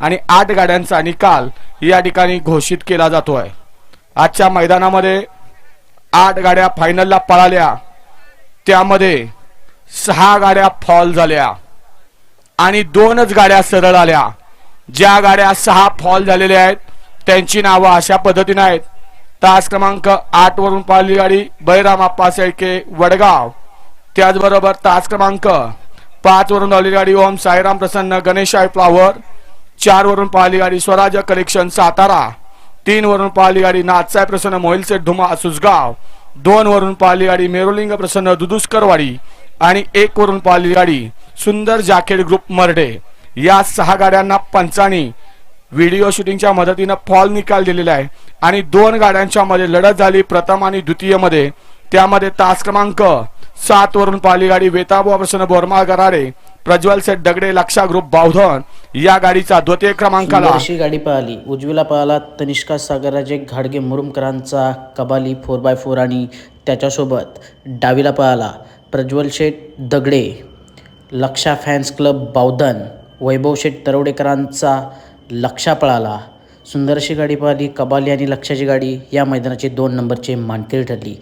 आणि आठ गाड्यांचा निकाल या ठिकाणी घोषित केला जातो आहे आजच्या मैदानामध्ये आठ गाड्या फायनलला पळाल्या. त्यामध्ये सहा गाड्या फॉल झाल्या. आणि दोनच गाड्या सरळ आल्या. ज्या गाड्या सहा फॉल झालेल्या आहेत त्यांची नावं अशा पद्धतीने आहेत. तास क्रमांक आठ वरून पाहिली गाडी बैराम शेळके वडगाव. त्याचबरोबर तास क्रमांक पाच वरून आलेली गाडी ओम साईराम प्रसन्न गणेशाय फ्लावर. चार वरून पाहिली गाडी स्वराज्य कलेक्शन सातारा. तीन वरून पाहिली गाडी नाथसाय प्रसन्न मोहिलसेठ धुमा सुसगाव दोन वरून पाहिली गाडी मेरुलिंग प्रसन्न दुदुस्करवाडी. आणि एक वरून पाहिली गाडी सुंदर जाकेट ग्रुप मर्डे. या सहा गाड्यांना पंचानी व्हिडिओ शूटिंगच्या मदतीनं फॉल निकाल दिलेला आहे. आणि दोन गाड्यांच्या मध्ये लढत झाली प्रथम आणि द्वितीयमध्ये. त्यामध्ये तास क्रमांक सात वरून पाहिली गाडी वेताबुवा प्रसन्न बोरमाळ गराडे. प्रज्वल सेठ दगडे लक्षा ग्रुप बावधन. या गाडीचा द्वितीय क्रमांकाला. अशी गाडी पळाली उजवीला पळाला तनिष्का सागरराजे घाडगे मुरुमकरांचा कबाली फोर बाय फोर आणि त्याच्यासोबत डावीला पळाला प्रज्वल शेठ दगडे. लक्षा फॅन्स क्लब बावधन वैभव शेठ तरवडेकरांचा लक्षा पळाला. सुंदर अशी गाडी पळाली कबाली आणि लक्षाची गाडी या मैदानाची दोन नंबरचे मानकरी ठरली.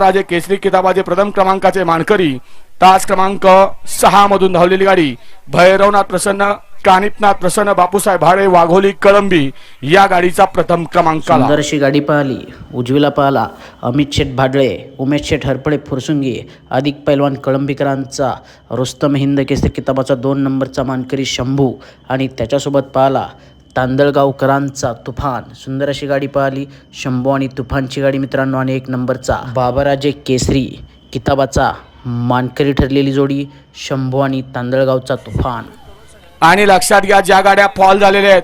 राजे केसरी किताबाचे प्रथम क्रमांकाचे मानकरी तास क्रमांक सहा मधून धावलेली गाडी भैरवनाथ प्रसन्न कानिपनाथ प्रसन्न बापूसाहेब भाडे वाघोली कळंबी या गाडीचा प्रथम क्रमांक सुंदर अशी गाडी पाहिली. उजवीला पळाला अमित शेठ भाडळे उमेश शेठ हरपळे फुरसुंगी अधिक पैलवान कळंबीकरांचा रुस्तम हिंद केसरी किताबाचा दोन नंबरचा मानकरी शंभू आणि त्याच्यासोबत पाहिला तांदळगावकरांचा तुफान. सुंदर अशी गाडी पाहिली. शंभू आणि तुफानची गाडी मित्रांनो आणि एक नंबरचा बाबाराजे केसरी किताबाचा मानकरी ठरलेली जोडी शंभू आणि तांदळगावचा तुफान. आणि लक्षात घ्या ज्या गाड्या फॉल झालेल्या आहेत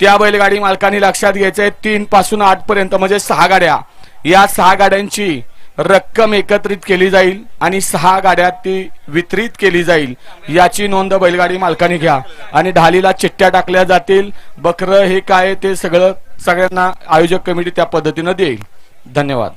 त्या बैलगाडी मालकांनी लक्षात घ्यायचंय तीन पासून आठ पर्यंत म्हणजे सहा गाड्या. या सहा गाड्यांची रक्कम एकत्रित केली जाईल आणि सहा गाड्या ती वितरित केली जाईल याची नोंद बैलगाडी मालकांनी घ्या. आणि ढालीला चिठ्ठ्या टाकल्या जातील बकरं हे काय ते सगळं सगळ्यांना आयोजक कमिटी त्या पद्धतीनं देईल. धन्यवाद.